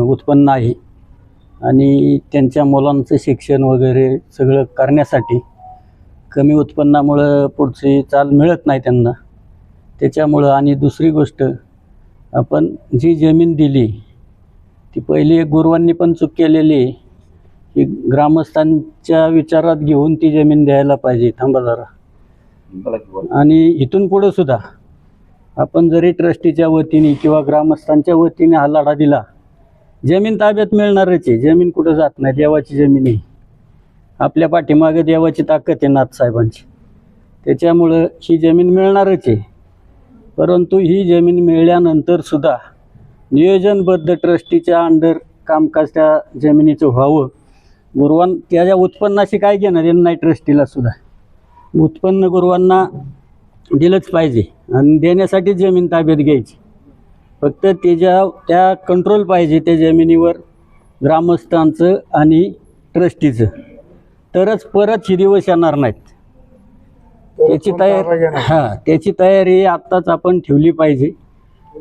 उत्पन्न आहे. आणि त्यांच्या मुलांचं शिक्षण वगैरे सगळं करण्यासाठी कमी उत्पन्नामुळं पुढची चाल मिळत नाही त्यांना. त्याच्यामुळं आणि दुसरी गोष्ट आपण जी जमीन दिली ती पहिली एक गुरुवांनी पण चूक केलेली की ग्रामस्थांच्या विचारात घेऊन ती जमीन द्यायला पाहिजे. थांबा जरा. आणि इथून पुढं सुद्धा आपण जरी ट्रस्टीच्या वतीने किंवा ग्रामस्थांच्या वतीने हा लढा दिला जमीन ताब्यात मिळणारच आहे. जमीन कुठं जात नाही? देवाची जमीन आहे. आपल्या पाठीमागे देवाची ताकद आहे नाथसाहेबांची त्याच्यामुळं ही जमीन मिळणारच आहे. परंतु ही जमीन मिळाल्यानंतर सुद्धा नियोजनबद्ध ट्रस्टीच्या अंडर कामकाज त्या जमिनीचं व्हावं. गुरुवान त्याच्या उत्पन्नाशी काय घेणार देणं नाही ट्रस्टीला सुद्धा. उत्पन्न गुरुवांना दिलंच पाहिजे आणि देण्यासाठी जमीन ताब्यात घ्यायची. फक्त त्याच्या त्या कंट्रोल पाहिजे त्या जमिनीवर ग्रामस्थांचं आणि ट्रस्टीचं. तरच परत ही दिवस येणार नाहीत. त्याची तयारी हां त्याची तयारी आत्ताच आपण ठेवली पाहिजे.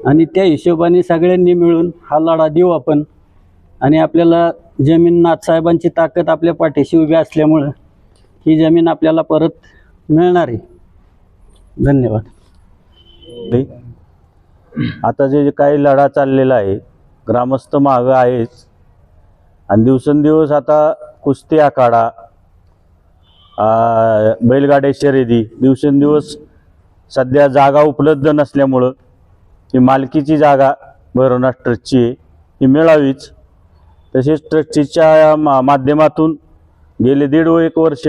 आणि त्या हिशोबाने सगळ्यांनी मिळून हा लढा देऊ आपण. आणि आपल्याला जमीन नाथसाहेबांची ताकद आपल्या पाठीशी उभी असल्यामुळं ही जमीन आपल्याला परत मिळणार आहे. धन्यवाद. आता जे जे काही लढा चाललेला आहे ग्रामस्थ मागं आहेच. आणि दिवसेंदिवस आता कुस्ती आखाडा बैलगाड्या शर्यती दिवसेंदिवस सध्या जागा उपलब्ध नसल्यामुळं ही मालकीची जागा भैरवनाथ ट्रस्टची आहे ही मिळावीच. तसेच ट्रस्टीच्या मा माध्यमातून गेले दीड व एक वर्ष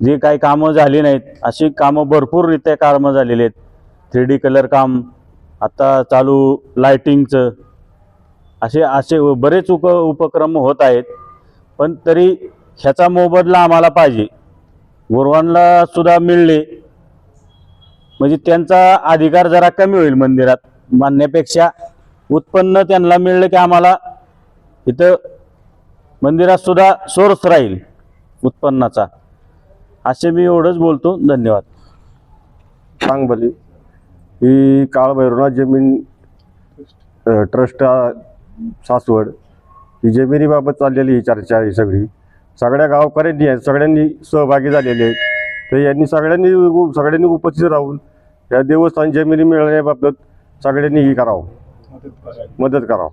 जे काही कामं झाली नाहीत अशी कामं भरपूररित्या कामं झालेली आहेत. थ्री डी कलर काम आता चालू लायटिंगचं असे असे बरेच उप उपक्रम होत आहेत. पण तरी ह्याचा मोबदला आम्हाला पाहिजे. गुरुवांना सुद्धा मिळले. म्हणजे त्यांचा अधिकार जरा कमी होईल मंदिरात. मानण्यापेक्षा उत्पन्न त्यांना मिळलं की आम्हाला इथं मंदिरात सुद्धा सोर्स राहील उत्पन्नाचा. असे मी एवढंच बोलतो. धन्यवाद. सांग सांगभली ही काळभैरवनाथ जमीन ट्रस्ट सासवड ही जमिनीबाबत चाललेली ही चर्चा आहे सगळी. सगळ्या गावकऱ्यांनी आहेत सगळ्यांनी सहभागी झालेले आहेत. तर यांनी सगळ्यांनी सगळ्यांनी उपस्थित राहून या देवस्थान जमिनी मिळण्याबाबत सगळ्यांनी ही करावं. मदत करावं.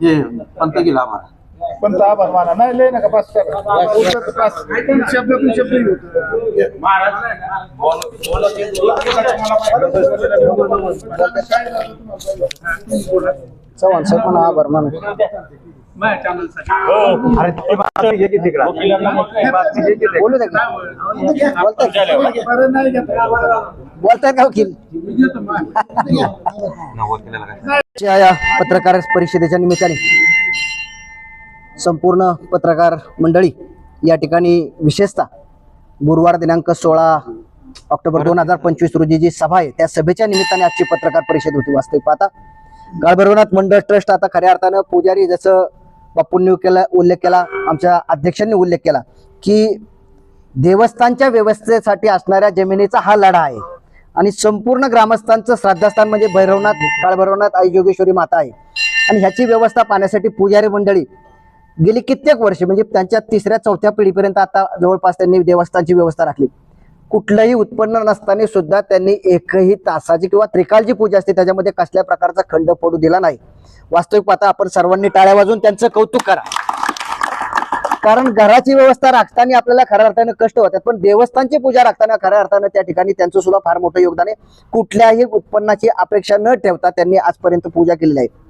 ये पंत गेला आम्हाला पण तो आभार माना नाही लय नका करा शब्द शब्द घेऊ. चव्हाण साहेब म्हणा आभार माना. घेता. बोलताय का? वकील? च्या या पत्रकार परिषदेच्या निमित्ताने. संपूर्ण पत्रकार मंडळी या ठिकाणी विशेषतः गुरुवार दिनांक सोळा ऑक्टोबर दोन हजार पंचवीस रोजी जी सभा आहे त्या सभेच्या निमित्ताने आजची पत्रकार परिषद होती. वास्तविक पाहता काळभैरवनाथ मंडळ ट्रस्ट आता खऱ्या अर्थानं पुजारी जसं बापूंनी केला उल्लेख केला आमच्या अध्यक्षांनी उल्लेख केला की देवस्थानच्या व्यवस्थेसाठी असणाऱ्या जमिनीचा हा लढा आहे. आणि संपूर्ण ग्रामस्थांचं श्राद्धास्थान म्हणजे भैरवनाथ काळभैरवनाथ आई जोगेश्वरी माता आहे. आणि ह्याची व्यवस्था पाहण्यासाठी पुजारी मंडळी गेली कित्येक वर्षे म्हणजे त्यांच्या तिसऱ्या चौथ्या पिढीपर्यंत आता जवळपास त्यांनी देवस्थानची व्यवस्था राखली. कुठलंही उत्पन्न नसताना सुद्धा त्यांनी एकही तासाची किंवा त्रिकालची पूजा असते त्याच्यामध्ये कसल्या प्रकारचा खंड पडू दिला नाही. वास्तविक पाहता आपण सर्वांनी टाळ्या वाजून त्यांचं कौतुक करा. कारण घराची व्यवस्था राखताना आपल्याला खऱ्या अर्थानं कष्ट होतात पण देवस्थानची पूजा राखताना खऱ्या अर्थानं त्या ठिकाणी त्यांचं सुद्धा फार मोठं योगदान आहे. कुठल्याही उत्पन्नाची अपेक्षा न ठेवता त्यांनी आजपर्यंत पूजा केलेली आहे.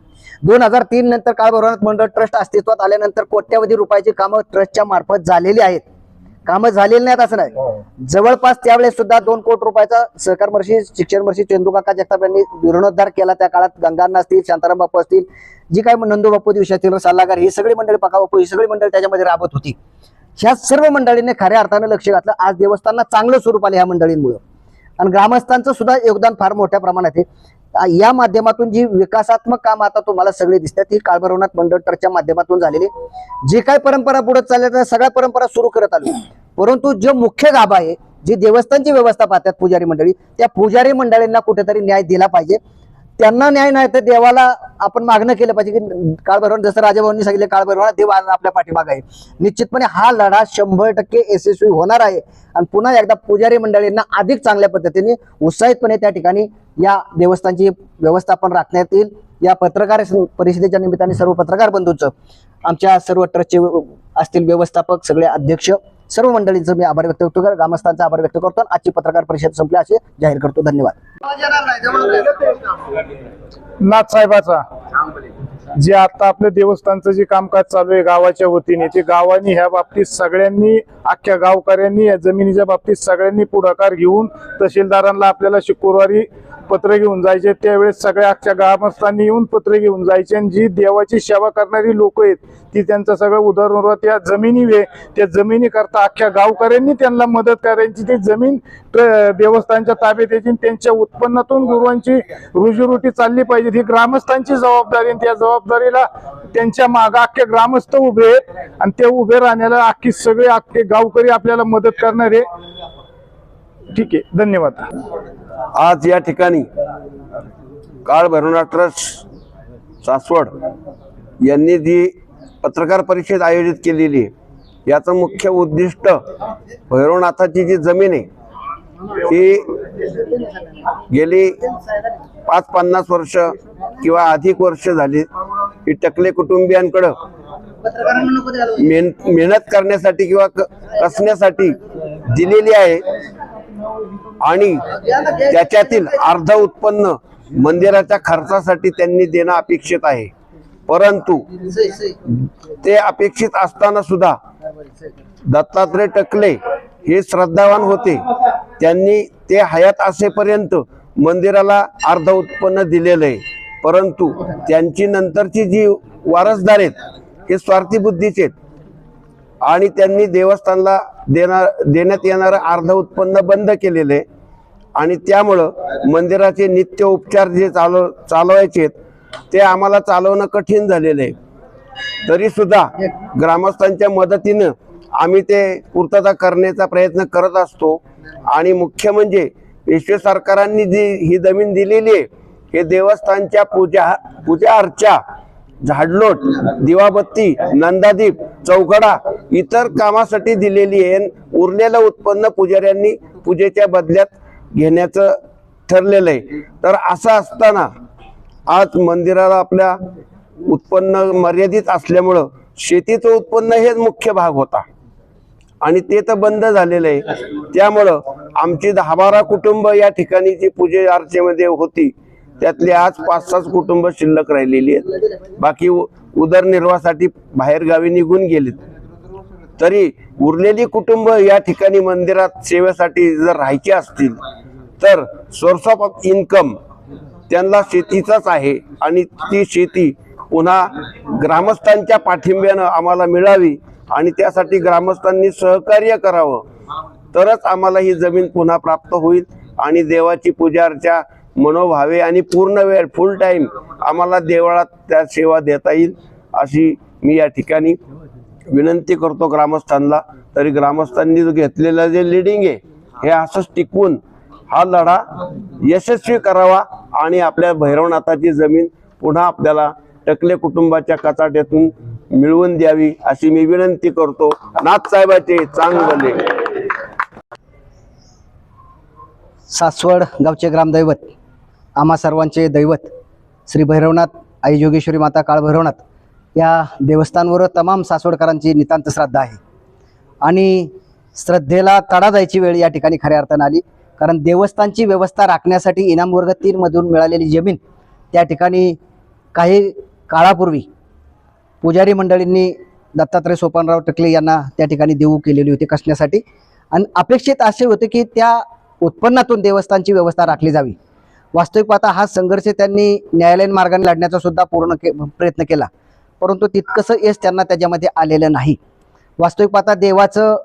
दोन हजार तीन नंतर काळभैरवनाथ मंडळ ट्रस्ट अस्तित्वात आल्यानंतर कोट्यावधी रुपयाची कामं ट्रस्टच्या मार्फत झालेली आहेत. कामं झालेली नाहीत असं नाही. जवळपास त्यावेळेस सुद्धा दोन कोटी रुपयाचा सहकार मर्षी शिक्षण मर्षी चेंदूकाका जगताप यांनी जीर्णोद्धार केला. त्या काळात गंगांना असतील शांताराम बापू असतील जी काही नंदू बापू दिवशी असतील सल्लागार ही सगळी मंडळी पका बापू ही सगळी मंडळी त्याच्यामध्ये राबत होती. ह्या सर्व मंडळींनी खऱ्या अर्थानं लक्ष घातलं. आज देवस्थानला चांगलं स्वरूप आलं ह्या मंडळींमुळं. आणि ग्रामस्थांचं सुद्धा योगदान फार मोठ्या प्रमाणात आहे. या माध्यमातून जी विकासात्मक काम आता तुम्हाला सगळे दिसतात ती काळभरवनाथ मंडळ ट्रस्टच्या माध्यमातून झालेली जे काही परंपरा पुढे चालल्या त्या सगळ्या परंपरा सुरू करत आलो. परंतु जो मुख्य गाभा आहे जी देवस्थानची व्यवस्था पाहतात पुजारी मंडळी त्या पुजारी मंडळींना कुठेतरी न्याय दिला पाहिजे. त्यांना न्याय नाही तर देवाला आपण मागणं केलं पाहिजे की काळभैरवान जसं राजाभाऊंनी सांगितलं काळभैरवण देव आपल्या पाठीमाग आहे. निश्चितपणे हा लढा शंभर टक्के यशस्वी होणार आहे. आणि पुन्हा एकदा पुजारी मंडळींना अधिक चांगल्या पद्धतीने उत्साहितपणे त्या ठिकाणी या देवस्थानची व्यवस्थापन राखण्यात येईल. या पत्रकार परिषदेच्या निमित्ताने सर्व पत्रकार बंधूंचं आमच्या सर्व ट्रस्टचे असतील व्यवस्थापक सगळे अध्यक्ष सर्व मंडळींचं मी आभार व्यक्त करतो. ग्रामस्थांचा आभार व्यक्त करतो आणि आजची पत्रकार परिषद संपली असे जाहीर करतो. धन्यवाद. नाथसाहेबाचा. जे आता आपल्या देवस्थानचं जे कामकाज चालू आहे गावाच्या वतीने ते गावांनी ह्या बाबतीत सगळ्यांनी अख्ख्या गावकऱ्यांनी या जमिनीच्या बाबतीत सगळ्यांनी पुढाकार घेऊन तहसीलदारांना आपल्याला शुक्रवारी पत्र घेऊन जायचे. त्यावेळेस सगळ्या अख्ख्या ग्रामस्थांनी येऊन पत्र घेऊन जायचे आणि जी देवाची सेवा करणारी लोक आहेत ती त्यांचं सगळं उदरनिर्वाह त्या जमिनी वे त्या जमिनी करता अख्ख्या गावकऱ्यांनी त्यांना मदत करायची. ती जमीन देवस्थानच्या ताब्यात यायची आणि त्यांच्या उत्पन्नातून गुरुवांची रोजीरोटी चालली पाहिजे. ही ग्रामस्थांची जबाबदारी आणि त्या जबाबदारीला त्यांच्या मागे अख्खे ग्रामस्थ उभे आहेत आणि ते उभे राहण्याला अख्खी सगळे अख्खे गावकरी आपल्याला मदत करणारे ठीक आहे धन्यवाद. आज या ठिकाणी काळ भैरवनाथ ट्रस्ट सासवड यांनी जी पत्रकार परिषद आयोजित केलेली आहे याचं मुख्य उद्दिष्ट भैरवनाथाची जी जमीन आहे ती गेली पाच पन्नास वर्ष किंवा अधिक वर्ष झाली ही टकले कुटुंबियांकडं मेहन मेहनत करण्यासाठी किंवा क- कसण्यासाठी दिलेली आहे. आणि त्याच्यातील अर्ध उत्पन्न मंदिराच्या खर्चासाठी त्यांनी देणं अपेक्षित आहे. परंतु ते अपेक्षित असताना सुद्धा दत्तात्रय टकले हे श्रद्धावान होते. त्यांनी ते हयात असेपर्यंत मंदिराला अर्ध उत्पन्न दिलेलं आहे. परंतु त्यांची नंतरची जी वारसदार आहेत हे स्वार्थी बुद्धीचे आहेत. आणि त्यांनी देवस्थानला देणार देण्यात येणारं अर्ध उत्पन्न बंद केलेलं आहे. आणि त्यामुळं मंदिराचे नित्य उपचार जे चालव चालवायचे आहेत ते आम्हाला चालवणं कठीण झालेलं आहे. तरीसुद्धा ग्रामस्थांच्या मदतीनं आम्ही ते पूर्तता करण्याचा प्रयत्न करत असतो. आणि मुख्य म्हणजे पेशवे सरकारांनी जी ही जमीन दिलेली आहे हे देवस्थानच्या पूजा पूजा अर्चा झाडलोट दिवाबत्ती नंदादीप चौकडा इतर कामासाठी दिलेली आहे उरलेलं उत्पन्न पुजाऱ्यांनी पूजेच्या बदल्यात घेण्याचं ठरलेलं आहे. तर असं असताना आज मंदिराला आपल्या उत्पन्न मर्यादित असल्यामुळं शेतीचं उत्पन्न हेच मुख्य भाग होता. आणि ते तर बंद झालेलं आहे. त्यामुळं आमची दहा बारा कुटुंब या ठिकाणी जी पूजे अर्चेमध्ये होती त्यातली आज पाच सात कुटुंब शिल्लक राहिलेली आहेत. बाकी उ- उदरनिर्वाहासाठी बाहेर गावी निघून गेलेत. तरी उरलेली कुटुंब या ठिकाणी मंदिरात सेवेसाठी जर राहायची असतील तर सोर्स ऑफ इन्कम त्यांना शेतीचाच आहे आणि ती शेती पुन्हा ग्रामस्थांच्या पाठिंब्यानं आम्हाला मिळावी आणि त्यासाठी ग्रामस्थांनी सहकार्य करावं. तरच आम्हाला ही जमीन पुन्हा प्राप्त होईल. आणि देवाची पूजा मनोभावे आणि पूर्ण वेळ फुल टाईम आम्हाला देवळात त्या सेवा देता येईल अशी मी या ठिकाणी विनंती करतो ग्रामस्थांना. तरी ग्रामस्थांनी जो घेतलेलं जे लिडिंग आहे हे असंच टिकवून हा लढा यशस्वी करावा आणि आपल्या भैरवनाथाची जमीन पुन्हा आपल्याला टकले कुटुंबाच्या कचाट्यातून मिळवून द्यावी अशी मी विनंती करतो. नाथसाहेबाचे चांगले सासवड गावचे ग्रामदैवत आम्हा सर्वांचे दैवत श्री भैरवनाथ आई जोगेश्वरी माता काळ भैरवनाथ या देवस्थानवर तमाम सासवडकरांची नितांत श्रद्धा आहे. आणि श्रद्धेला तडा जायची वेळ या ठिकाणी खऱ्या अर्थानं आली. कारण देवस्थानची व्यवस्था राखण्यासाठी इनाम वर्ग तीनमधून मिळालेली जमीन त्या ठिकाणी काही काळापूर्वी पुजारी मंडळींनी दत्तात्रय सोपानराव टकले यांना त्या ठिकाणी देऊ केलेली होती कसण्यासाठी. आणि अपेक्षित असे होते की त्या उत्पन्नातून देवस्थानची व्यवस्था राखली जावी. वास्तविक पाहता हा संघर्ष त्यांनी न्यायालयीन मार्गाने लढण्याचा सुद्धा पूर्ण के प्रयत्न केला. परंतु तितकंसं यश त्यांना त्याच्यामध्ये आलेलं नाही. वास्तविक पाहता देवाचं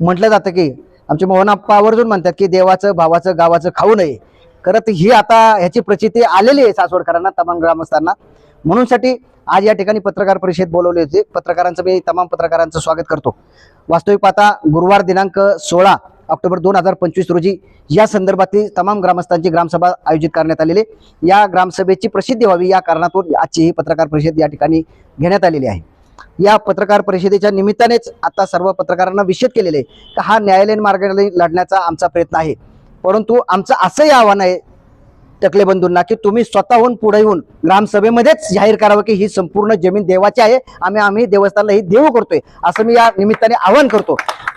म्हटलं जातं की आमचे मोहनाप्पा आवर्जून म्हणतात की देवाचं भावाचं गावाचं खाऊ नये. खरं तर ही आता ह्याची प्रचिती आलेली आहे सासवडकरांना तमाम ग्रामस्थांना. म्हणूनसाठी आज या ठिकाणी पत्रकार परिषद बोलवली होती. पत्रकारांचं मी तमाम पत्रकारांचं स्वागत करतो. वास्तविक पाहता गुरुवार दिनांक सोळा ऑक्टोबर दोन हजार पंचवीस रोजी या संदर्भातील तमाम ग्रामस्थांची ग्रामसभा आयोजित करण्यात आलेली या ग्रामसभेची प्रसिद्धी व्हावी या कारणातून आजची ही पत्रकार परिषद या ठिकाणी घेण्यात आलेली आहे. या पत्रकार परिषदेच्या निमित्तानेच आता सर्व पत्रकारांना विषद केलेले आहे का हा न्यायालयीन मार्गाने लढण्याचा आमचा प्रयत्न आहे. परंतु आमचं असंही आव्हान आहे टकले बंधूंना की तुम्ही स्वतःहून पुढे येऊन ग्रामसभेमध्येच जाहीर करावं की ही संपूर्ण जमीन देवाची आहे. आम्ही आम्ही देवस्थानला ही देऊ करतोय. असं मी या निमित्ताने आवाहन करतो.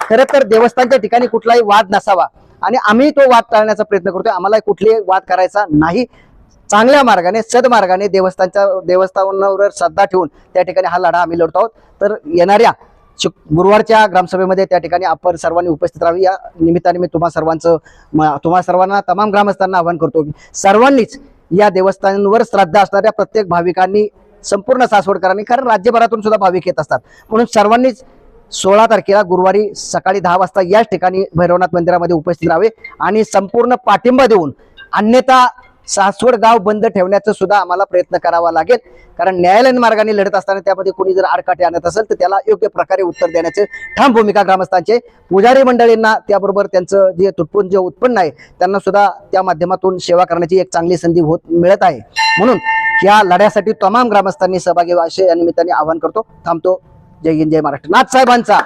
खरं तर देवस्थानच्या ठिकाणी कुठलाही वाद नसावा. आणि आम्ही तो वाद टाळण्याचा प्रयत्न करतोय. आम्हाला कुठलाही वाद करायचा नाही. चांगल्या मार्गाने सदमार्गाने देवस्थानच्या देवस्थानावर श्रद्धा ठेवून त्या ठिकाणी हा लढा आम्ही लढतो आहोत. तर येणाऱ्या शुक- गुरुवारच्या ग्रामसभेमध्ये त्या ठिकाणी आपण सर्वांनी उपस्थित राहावी. या निमित्ताने मी तुम्हा सर्वांचं म- तुम्हा सर्वांना तमाम ग्रामस्थांना आवाहन करतो सर्वांनीच या देवस्थानांवर श्रद्धा असणाऱ्या प्रत्येक भाविकांनी संपूर्ण सासवडकरांनी कारण राज्यभरातून सुद्धा भाविक येत असतात. म्हणून सर्वांनीच सोळा तारखेला गुरुवारी सकाळी दहा वाजता याच ठिकाणी भैरवनाथ मंदिरामध्ये उपस्थित राहावे आणि संपूर्ण पाठिंबा देऊन अन्यथा सासवड गाव बंद ठेवण्याचा सुद्धा आम्हाला प्रयत्न करावा लागेल. कारण न्यायालयीन मार्गाने लढत असताना त्यामध्ये कोणी जर आडकाठी आणत असेल तर त्याला योग्य प्रकारे उत्तर देण्याचे ठाम भूमिका ग्रामस्थांचे पुजारी मंडळींना त्याबरोबर त्यांचं जे तुटपून जे उत्पन्न आहे त्यांना सुद्धा त्या माध्यमातून सेवा करण्याची एक चांगली संधी होत मिळत आहे. म्हणून या लढ्यासाठी तमाम ग्रामस्थांनी सहभागी व्हावे असे या निमित्ताने आवाहन करतो. थांबतो. जय हिंद जय महाराष्ट्र. नाथ साहेबांचा.